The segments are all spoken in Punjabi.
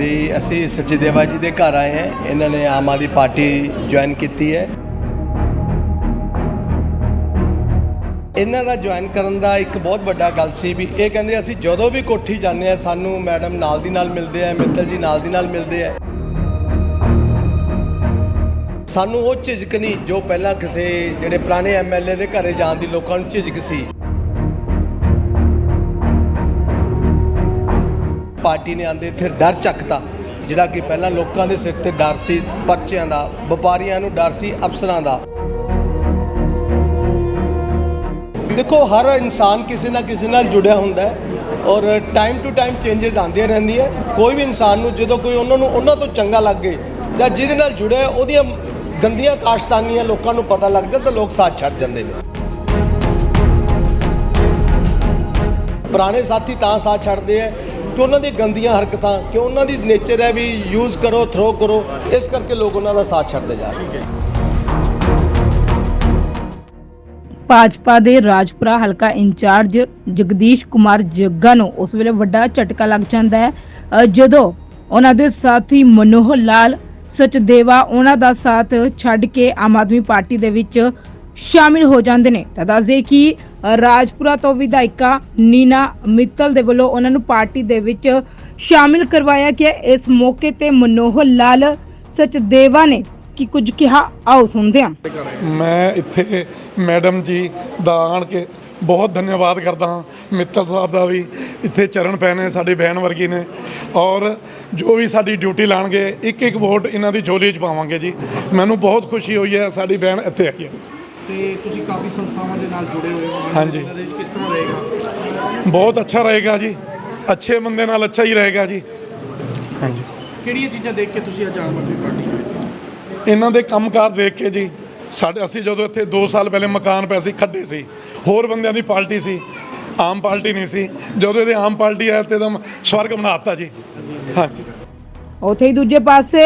ਵੀ ਅਸੀਂ ਸਚਦੇਵਾ ਜੀ ਦੇ ਘਰ ਆਏ ਹਾਂ। ਇਹਨਾਂ ਨੇ ਆਮ ਆਦਮੀ ਪਾਰਟੀ ਜੁਆਇਨ ਕੀਤੀ ਹੈ। ਇਹਨਾਂ ਦਾ ਜੁਆਇਨ ਕਰਨ ਦਾ ਇੱਕ ਬਹੁਤ ਵੱਡਾ ਗੱਲ ਸੀ ਵੀ ਇਹ ਕਹਿੰਦੇ ਅਸੀਂ ਜਦੋਂ ਵੀ ਕੋਠੀ ਜਾਂਦੇ ਆ ਸਾਨੂੰ ਮੈਡਮ ਨਾਲ ਦੀ ਨਾਲ ਮਿਲਦੇ ਆ, ਮਿੱਤਲ ਜੀ ਨਾਲ ਦੀ ਨਾਲ ਮਿਲਦੇ ਆ। ਸਾਨੂੰ ਉਹ ਝਿਜਕ ਨਹੀਂ, ਜੋ ਪਹਿਲਾਂ ਕਿਸੇ ਜਿਹੜੇ ਪੁਰਾਣੇ ਐਮਐਲਏ ਦੇ ਘਰੇ ਜਾਣ ਦੀ ਲੋਕਾਂ ਨੂੰ ਝਿਜਕ ਸੀ। ਪਾਰਟੀ ਨੇ ਆਂਦੇ ਇੱਥੇ ਡਰ ਚੱਕਤਾ, ਜਿਹੜਾ ਕਿ ਪਹਿਲਾਂ ਲੋਕਾਂ ਦੇ ਸਿਰ ਤੇ ਡਰ ਸੀ, ਪਰਚਿਆਂ ਦਾ, ਵਪਾਰੀਆਂ ਨੂੰ ਡਰ ਸੀ, ਅਫਸਰਾਂ ਦਾ। ਦੇਖੋ, ਹਰ ਇਨਸਾਨ ਕਿਸੇ ਨਾ ਕਿਸੇ ਨਾਲ ਜੁੜਿਆ ਹੁੰਦਾ ਹੈ ਔਰ ਟਾਈਮ ਟੂ ਟਾਈਮ ਚੇਂਜਸ ਆਉਂਦੀਆਂ ਰਹਿੰਦੀਆਂ ਕੋਈ ਵੀ ਇਨਸਾਨ ਨੂੰ, ਜਦੋਂ ਕੋਈ ਉਹਨਾਂ ਨੂੰ, ਉਹਨਾਂ ਤੋਂ ਚੰਗਾ ਲੱਗੇ ਜਾਂ ਜਿਹਦੇ ਨਾਲ ਜੁੜਿਆ ਉਹਦੀਆਂ ਗੰਦੀਆਂ ਕਾਸ਼ਤਾਨੀਆਂ ਲੋਕਾਂ ਨੂੰ ਪਤਾ ਲੱਗ ਜਾਂਦਾ ਤਾਂ ਲੋਕ ਸਾਥ ਛੱਡ ਜਾਂਦੇ ਨੇ। ਪੁਰਾਣੇ ਸਾਥੀ ਤਾਂ ਸਾਥ ਛੱਡਦੇ ਆ ਕਿ ਉਹਨਾਂ ਦੀ ਗੰਦੀਆਂ ਹਰਕਤਾਂ, ਕਿ ਉਹਨਾਂ ਦੀ ਨੇਚਰ ਹੈ ਵੀ ਯੂਜ਼ ਕਰੋ ਥਰੋ ਕਰੋ, ਇਸ ਕਰਕੇ ਲੋਕ ਉਹਨਾਂ ਦਾ ਸਾਥ ਛੱਡਦੇ ਜਾ ਰਹੇ ਨੇ। ਭਾਜਪਾ ਦੇ ਰਾਜਪੁਰਾ ਹਲਕਾ ਇੰਚਾਰਜ ਜਗਦੀਸ਼ ਕੁਮਾਰ ਜੱਗਾ ਨੂੰ ਉਸ ਵੇਲੇ ਵੱਡਾ ਝਟਕਾ ਲੱਗ ਜਾਂਦਾ ਹੈ। ਜਦੋਂ ਉਹਨਾਂ ਦੇ ਸਾਥੀ ਮਨੋਹਰ ਲਾਲ ਸਚਦੇਵਾ ਉਹਨਾਂ ਦਾ ਸਾਥ ਛੱਡ ਕੇ ਆਮ ਆਦਮੀ ਪਾਰਟੀ ਦੇ ਵਿੱਚ ਸ਼ਾਮਿਲ ਹੋ ਜਾਂਦੇ ਨੇ। ਤਾਂ ਦੱਸਦੇ ਕਿ ਰਾਜਪੁਰਾ ਤੋਂ ਵਿਧਾਇਕਾ ਨੀਨਾ ਮਿੱਤਲ ਦੇ ਵੱਲੋਂ ਉਹਨਾਂ ਨੂੰ ਪਾਰਟੀ ਦੇ ਵਿੱਚ ਸ਼ਾਮਿਲ ਕਰਵਾਇਆ ਗਿਆ। ਇਸ ਮੌਕੇ ਤੇ ਮਨੋਹਰ ਲਾਲ ਸਚਦੇਵਾ ਨੇ ਕੀ ਕੁਝ ਕਿਹਾ, ਆਓ ਸੁਣਦੇ ਹਾਂ। ਮੈਂ ਇੱਥੇ ਮੈਡਮ ਜੀ ਦਾ ਆਣ ਕੇ ਬਹੁਤ ਧੰਨਵਾਦ ਕਰਦਾ ਹਾਂ। ਮਿੱਤਲ ਸਾਹਿਬ ਦਾ ਵੀ ਇੱਥੇ ਚਰਨ ਪਏ ਨੇ, ਸਾਡੀ ਬਹਿਣ ਵਰਗੀ ਨੇ। ਔਰ ਜੋ ਵੀ ਸਾਡੀ ਡਿਊਟੀ ਲਾਣਗੇ ਇੱਕ ਇੱਕ ਵੋਟ ਇਹਨਾਂ ਦੀ ਝੋਲੀ 'ਚ ਪਾਵਾਂਗੇ ਜੀ। ਮੈਨੂੰ ਬਹੁਤ ਖੁਸ਼ੀ ਹੋਈ ਹੈ, ਸਾਡੀ ਬਹਿਣ ਇੱਥੇ ਆਈ ਹੈ। ਤੇ ਤੁਸੀਂ ਕਾਫੀ ਸੰਸਥਾਵਾਂ ਦੇ ਨਾਲ ਜੁੜੇ ਹੋਏ ਹੋ। ਹਾਂਜੀ। ਕਿਸ ਤਰ੍ਹਾਂ ਰਹੇਗਾ? ਬਹੁਤ ਅੱਛਾ ਰਹੇਗਾ ਜੀ। ਅੱਛੇ ਬੰਦੇ ਨਾਲ ਅੱਛਾ ਹੀ ਰਹੇਗਾ ਜੀ। ਹਾਂਜੀ। ਕਿਹੜੀਆਂ ਚੀਜ਼ਾਂ ਦੇਖ ਕੇ ਤੁਸੀਂ ਅੱਜ ਆਮ ਆਦਮੀ ਪਾਰਟੀ ਇਹਨਾਂ ਦੇ ਕੰਮਕਾਰ ਦੇਖ ਕੇ ਜੀ ਸਾਡੇ ਅਸੀਂ ਜਦੋਂ ਇੱਥੇ 2 ਸਾਲ ਪਹਿਲੇ ਮਕਾਨ ਪਏ ਸੀ ਖੱਡੇ ਸੀ ਹੋਰ ਬੰਦਿਆਂ ਦੀ ਪਾਰਟੀ ਸੀ ਆਮ ਪਾਰਟੀ ਨਹੀਂ ਸੀ। ਜਦੋਂ ਇਹਦੇ ਆਮ ਪਾਰਟੀ ਆਇਆ ਤੇ ਦਮ ਸਵਰਗ ਬਣਾਤਾ ਜੀ। ਹਾਂਜੀ। ਉੱਥੇ ਹੀ ਦੂਜੇ ਪਾਸੇ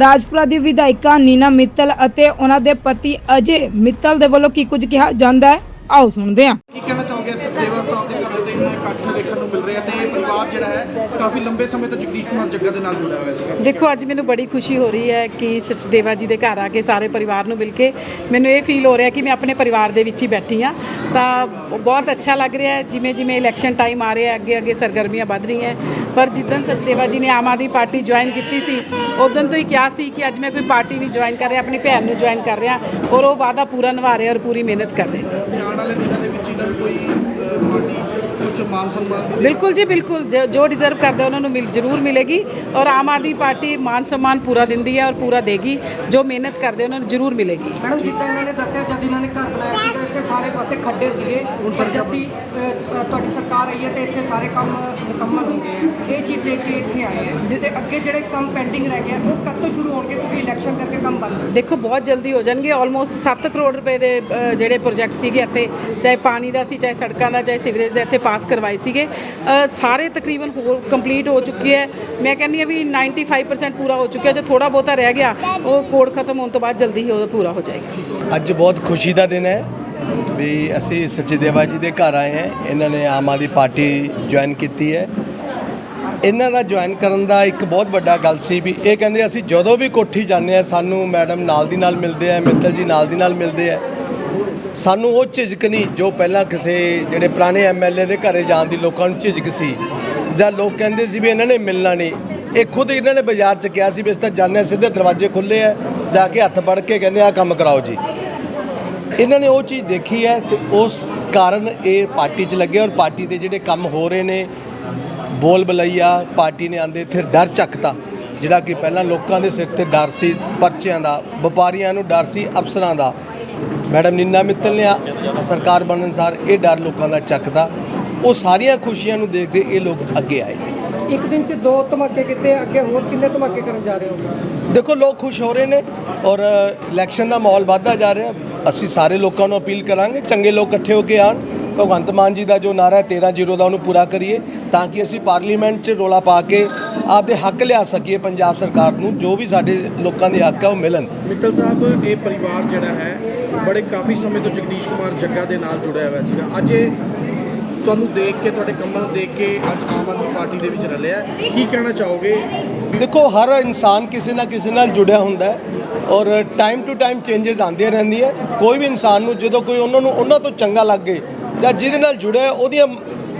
ਰਾਜਪੁਰਾ ਦੀ ਵਿਧਾਇਕਾ ਨੀਨਾ ਮਿੱਤਲ ਅਤੇ ਉਹਨਾਂ ਦੇ ਪਤੀ ਅਜੇ ਮਿੱਤਲ ਦੇ ਵੱਲੋਂ ਕੀ ਕੁਝ ਕਿਹਾ ਜਾਂਦਾ ਹੈ, ਆਓ ਸੁਣਦੇ ਹਾਂ। ਕੀ ਕਹਿਣਾ ਚਾਹੋਗੇ ਸਤਦੇਵਾ ਸਾਹਿਬ ਦੇ ਘਰ ਤੇ ਇੰਨਾ ਇਕੱਠ ਦੇਖਣ ਨੂੰ ਮਿਲ ਰਿਹਾ ਤੇ ਇਹ ਪਰਿਵਾਰ ਜਿਹੜਾ ਹੈ ਕਾਫੀ ਲੰਬੇ ਸਮੇਂ ਤੋਂ ਜਗਦੀਸ਼ ਕੁਮਾਰ ਜੱਗਾ ਦੇ ਨਾਲ ਜੁੜਿਆ ਹੋਇਆ ਸੀਗਾ। ਦੇਖੋ ਅੱਜ ਮੈਨੂੰ ਬੜੀ ਖੁਸ਼ੀ ਹੋ ਰਹੀ ਹੈ ਕਿ ਸਚਦੇਵਾ ਜੀ ਦੇ ਘਰ ਆ ਕੇ ਸਾਰੇ ਪਰਿਵਾਰ ਨੂੰ ਮਿਲ ਕੇ ਮੈਨੂੰ ਇਹ ਫੀਲ ਹੋ ਰਿਹਾ ਕਿ ਮੈਂ ਆਪਣੇ ਪਰਿਵਾਰ ਦੇ ਵਿੱਚ ਹੀ ਬੈਠੀ ਹਾਂ। ਤਾਂ ਬਹੁਤ ਅੱਛਾ ਲੱਗ ਰਿਹਾ ਹੈ ਜਿਵੇਂ ਜਿਵੇਂ ਇਲੈਕਸ਼ਨ ਟਾਈਮ ਆ ਰਿਹਾ ਹੈ ਅੱਗੇ ਅੱਗੇ ਸਰਗਰਮੀਆਂ ਵੱਧ ਰਹੀਆਂ ਪਰ ਜਿੱਦਣ ਸਚਦੇਵਾ ਜੀ ਨੇ ਆਮ ਆਦਮੀ ਪਾਰਟੀ ਜੁਆਇਨ ਕੀਤੀ ਸੀ ਉਦੋਂ ਤੋਂ ਹੀ ਕਿਹਾ ਸੀ ਕਿ ਅੱਜ ਮੈਂ ਕੋਈ ਪਾਰਟੀ ਨਹੀਂ ਜੁਆਇਨ ਕਰ ਰਿਹਾ ਆਪਣੀ ਭੈਣ ਨੂੰ ਜੁਆਇਨ ਕਰ ਰਿਹਾ ਔਰ ਉਹ ਵਾਅਦਾ ਪੂਰਾ ਨਿਭਾ ਰਿਹਾ ਔਰ ਪੂਰੀ ਮਿਹਨਤ ਕਰ ਰਿਹਾ। ਆਉਣ ਵਾਲੇ ਦਿਨਾਂ ਦੇ ਵਿੱਚ ਇਹਨਾਂ ਕੋਈ ਪਾਰਟੀ ਕੁਝ ਮਾਨ ਸਨਮਾਨ ਮਿਲੇ ਬਿਲਕੁਲ ਜੀ ਬਿਲਕੁਲ। ਜੋ- ਜੋ ਡਿਜ਼ਰਵ ਕਰਦੇ ਉਹਨਾਂ ਨੂੰ ਮਿਲ ਜ਼ਰੂਰ ਮਿਲੇਗੀ। ਔਰ ਆਮ ਆਦਮੀ ਪਾਰਟੀ ਮਾਨ ਸਨਮਾਨ ਪੂਰਾ ਦਿੰਦੀ ਹੈ ਔਰ ਪੂਰਾ ਦੇਗੀ। ਜੋ ਮਿਹਨਤ ਕਰਦੇ ਉਹਨਾਂ ਨੂੰ ਜ਼ਰੂਰ ਮਿਲੇਗੀ। ਮੈਡਮ ਜਿੱਦਾਂ ਇਹਨਾਂ ਨੇ ਦੱਸਿਆ ਜਦ ਇਹਨਾਂ ਨੇ ਘਰ ਬਣਾਇਆ ਸੀਗਾ ਇੱਥੇ ਸਾਰੇ ਪਾਸੇ ਖੱਡੇ ਸੀਗੇ। ਹੁਣ ਪਰ ਜਦ ਦੀ ਅ, ਅ, ਤੁਹਾਡੀ ਸਰਕਾਰ ਆਈ ਹੈ ਤੇ ਇੱਥੇ ਸਾਰੇ ਕੰਮ ਮੁਕੰਮਲ ਹੋ ਗਏ ਆ ਇਹ ਚੀਜ਼ ਦੇਖ ਕੇ ਇੱਥੇ ਆਏ ਆ ਤੇ ਅੱਗੇ ਜਿਹੜੇ ਕੰਮ ਪੈਂਡਿੰਗ ਰਹਿ ਗਏ ਆ, ਉਹ ਕਦ ਤੋਂ ਸ਼ੁਰੂ ਹੋਣਗੇ? ਕਿਉਂਕਿ ਇਲੈਕਸ਼ਨ ਕਰਕੇ ਕੰਮ ਬੰਦ ਹੈ ਦੇਖੋ ਬਹੁਤ ਜਲਦੀ ਹੋ ਜਾਣਗੇ। ਆਲਮੋਸਟ 7 ਕਰੋੜ ਰੁਪਏ ਦੇ ਅ, ਜਿਹੜੇ ਪ੍ਰੋਜੈਕਟ ਸੀਗੇ ਇੱਥੇ ਚਾਹੇ ਪਾਣੀ ਦਾ ਸੀ ਚਾਹੇ ਸੜਕਾਂ ਦਾ ਚਾਹੇ ਸੀਵਰੇਜ ਦਾ ਇੱਥੇ ਪਾਸ ਕਰਵਾਏ ਸੀਗੇ। ਸਾਰੇ ਤਕਰੀਬਨ ਹੋਰ ਕੰਪਲੀਟ ਹੋ ਚੁੱਕੇ ਹੈ। ਮੈਂ ਕਹਿੰਦੀ ਹਾਂ ਵੀ 95% ਪੂਰਾ ਹੋ ਚੁੱਕਿਆ। ਜੋ ਥੋੜਾ ਬਹੁਤਾ ਰਹਿ ਗਿਆ, ਉਹ ਕੋਡ ਖਤਮ ਹੋਣ ਤੋਂ ਬਾਅਦ ਜਲਦੀ ਹੀ ਉਹ ਪੂਰਾ ਹੋ ਜਾਏਗਾ। ਅੱਜ ਬਹੁਤ ਖੁਸ਼ੀ ਦਾ ਦਿਨ ਹੈ ਵੀ ਅਸੀਂ ਸਚਦੇਵਾ ਜੀ ਦੇ ਘਰ ਆਏ ਹਾਂ। ਇਹਨਾਂ ਨੇ ਆਮ ਆਦਮੀ ਪਾਰਟੀ ਜੁਆਇਨ ਕੀਤੀ ਹੈ। ਇਹਨਾਂ ਦਾ ਜੁਆਇਨ ਕਰਨ ਦਾ ਇੱਕ ਬਹੁਤ ਵੱਡਾ ਗੱਲ ਸੀ ਵੀ ਇਹ ਕਹਿੰਦੇ ਅਸੀਂ ਜਦੋਂ ਵੀ ਕੋਠੀ ਜਾਂਦੇ ਆ ਸਾਨੂੰ ਮੈਡਮ ਨਾਲ ਦੀ ਨਾਲ ਮਿਲਦੇ ਆ, ਮਿੱਤਲ ਜੀ ਨਾਲ ਦੀ ਨਾਲ ਮਿਲਦੇ ਆ। ਸਾਨੂੰ ਉਹ ਝਿਜਕ ਨਹੀਂ ਜੋ ਪਹਿਲਾਂ ਕਿਸੇ ਜਿਹੜੇ ਪੁਰਾਣੇ ਐਮਐਲਏ ਦੇ ਘਰੇ ਜਾਣ ਦੀ ਲੋਕਾਂ ਨੂੰ ਝਿਜਕ ਸੀ। ਜਾਂ ਲੋਕ ਕਹਿੰਦੇ ਸੀ ਵੀ ਇਹਨਾਂ ਨੇ ਮਿਲਣਾ ਨਹੀਂ। ਇਹ ਖੁਦ ਇਹਨਾਂ ਨੇ ਬਾਜ਼ਾਰ 'ਚ ਕਿਹਾ ਸੀ ਵੀ ਅਸੀਂ ਤਾਂ ਜਾਂਦੇ ਹਾਂ, ਸਿੱਧੇ ਦਰਵਾਜ਼ੇ ਖੁੱਲੇ ਆ ਜਾ ਕੇ ਹੱਥ ਫੜ ਕੇ ਕਹਿੰਦੇ ਆ ਕੰਮ ਕਰਾਓ ਜੀ। ਇਹਨਾਂ ਨੇ ਉਹ ਚੀਜ਼ ਦੇਖੀ ਹੈ ਤੇ ਉਸ ਕਾਰਨ ਇਹ ਪਾਰਟੀ 'ਚ ਲੱਗੇ ਔਰ ਪਾਰਟੀ ਦੇ ਜਿਹੜੇ ਕੰਮ ਹੋ ਰਹੇ ਨੇ ਬੋਲ ਬਲਈਆ ਪਾਰਟੀ ਨੇ ਆਂਦੇ ਇੱਥੇ ਡਰ ਚੱਕਤਾ ਜਿਹੜਾ ਕਿ ਪਹਿਲਾਂ ਲੋਕਾਂ ਦੇ ਸਿਰ ਤੇ ਡਰ ਸੀ ਪਰਚਿਆਂ ਦਾ ਵਪਾਰੀਆਂ ਨੂੰ ਡਰ ਸੀ ਅਫਸਰਾਂ ਦਾ। ਮੈਡਮ ਨਿੰਨਾ ਮਿੱਤਲ ਨੇ ਸਰਕਾਰ ਬਣਨ ਸਾਰ ਇਹ ਡਰ ਲੋਕਾਂ ਦਾ ਚੱਕਦਾ। ਉਹ ਸਾਰੀਆਂ ਖੁਸ਼ੀਆਂ ਨੂੰ ਦੇਖਦੇ ਇਹ ਲੋਕ ਅੱਗੇ ਆਏ ਇੱਕ ਦਿਨ 'ਚ ਦੋ ਧਮਾਕੇ ਕੀਤੇ ਅੱਗੇ ਹੋਰ ਕਿੰਨੇ ਧਮਾਕੇ ਕਰਨ ਜਾ ਰਹੇ ਹੋ? ਦੇਖੋ ਲੋਕ ਖੁਸ਼ ਹੋ ਰਹੇ ਨੇ ਔਰ ਇਲੈਕਸ਼ਨ ਦਾ ਮਾਹੌਲ ਵੱਧਦਾ ਜਾ ਰਿਹਾ। ਅਸੀਂ ਸਾਰੇ ਲੋਕਾਂ ਨੂੰ ਅਪੀਲ ਕਰਾਂਗੇ ਚੰਗੇ ਲੋਕ ਇਕੱਠੇ ਹੋ ਕੇ ਆਣ। ਭਗਵੰਤ ਮਾਨ ਜੀ ਦਾ ਜੋ ਨਾਰਾ ਹੈ 13 ਜ਼ੀਰੋ ਦਾ ਉਹਨੂੰ ਪੂਰਾ ਕਰੀਏ ਤਾਂ ਕਿ ਅਸੀਂ ਪਾਰਲੀਮੈਂਟ 'ਚ ਰੋਲਾ ਪਾ ਕੇ ਆਪਦੇ ਹੱਕ ਲਿਆ ਸਕੀਏ ਪੰਜਾਬ ਸਰਕਾਰ ਨੂੰ ਜੋ ਵੀ ਸਾਡੇ ਲੋਕਾਂ ਦੇ ਹੱਕ ਹੈ ਉਹ ਮਿਲਣ। ਮਿੱਤਲ ਸਾਹਿਬ ਇਹ ਪਰਿਵਾਰ ਜਿਹੜਾ ਹੈ ਬੜੇ ਕਾਫੀ ਸਮੇਂ ਤੋਂ ਜਗਦੀਸ਼ ਕੁਮਾਰ ਜੱਗਾ ਦੇ ਨਾਲ ਜੁੜਿਆ ਹੋਇਆ ਸੀਗਾ। ਅੱਜ ਇਹ ਤੁਹਾਨੂੰ ਦੇਖ ਕੇ ਤੁਹਾਡੇ ਕੰਮਾਂ ਨੂੰ ਦੇਖ ਕੇ ਅੱਜ ਆਮ ਆਦਮੀ ਪਾਰਟੀ ਦੇ ਵਿੱਚ ਰਲਿਆ ਕੀ ਕਹਿਣਾ ਚਾਹੋਗੇ? ਦੇਖੋ ਹਰ ਇਨਸਾਨ ਕਿਸੇ ਨਾ ਕਿਸੇ ਨਾਲ ਜੁੜਿਆ ਹੁੰਦਾ ਹੈ ਔਰ ਟਾਈਮ ਟੂ ਟਾਈਮ ਚੇਂਜਸ ਆਉਂਦੀਆਂ ਰਹਿੰਦੀਆਂ ਕੋਈ ਵੀ ਇਨਸਾਨ ਨੂੰ ਜਦੋਂ ਕੋਈ ਉਹਨਾਂ ਨੂੰ ਉਹਨਾਂ ਤੋਂ ਚੰਗਾ ਲੱਗੇ ਜਾਂ ਜਿਹਦੇ ਨਾਲ ਜੁੜਿਆ ਹੈ, ਉਹਦੀਆਂ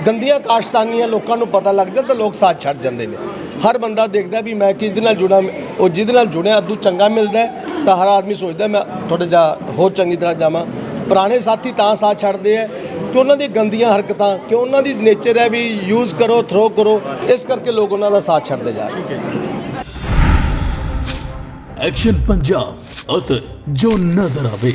ਗੰਦੀਆਂ ਕਾਸ਼ਤਾਨੀਆਂ ਲੋਕਾਂ ਨੂੰ ਪਤਾ ਲੱਗ ਜਾਂਦਾ ਤਾਂ ਲੋਕ ਸਾਥ ਛੱਡ ਜਾਂਦੇ ਨੇ। ਹਰ ਬੰਦਾ ਦੇਖਦਾ ਵੀ ਮੈਂ ਕਿਸ ਦੇ ਨਾਲ ਜੁੜਾ, ਉਹ ਜਿਹਦੇ ਨਾਲ ਜੁੜਿਆ ਅੱਦੂ ਚੰਗਾ ਮਿਲਦਾ ਤਾਂ ਹਰ ਆਦਮੀ ਸੋਚਦਾ ਮੈਂ ਤੁਹਾਡੇ ਜਾ ਹੋਰ ਚੰਗੀ ਤਰ੍ਹਾਂ ਜਾਵਾਂ। ਪੁਰਾਣੇ ਸਾਥੀ ਤਾਂ ਸਾਥ ਛੱਡਦੇ ਆ ਕਿ ਉਹਨਾਂ ਦੀ ਗੰਦੀਆਂ ਹਰਕਤਾਂ ਕਿ ਉਹਨਾਂ ਦੀ ਨੇਚਰ ਹੈ ਵੀ ਯੂਜ਼ ਕਰੋ ਥਰੋ ਕਰੋ, ਇਸ ਕਰਕੇ ਲੋਕ ਉਹਨਾਂ ਦਾ ਸਾਥ ਛੱਡਦੇ ਜਾ ਰਹੇ ਐਕਸ਼ਨ ਪੰਜਾਬ ਅਸਰ ਜੋ ਨਜ਼ਰ ਆਵੇ।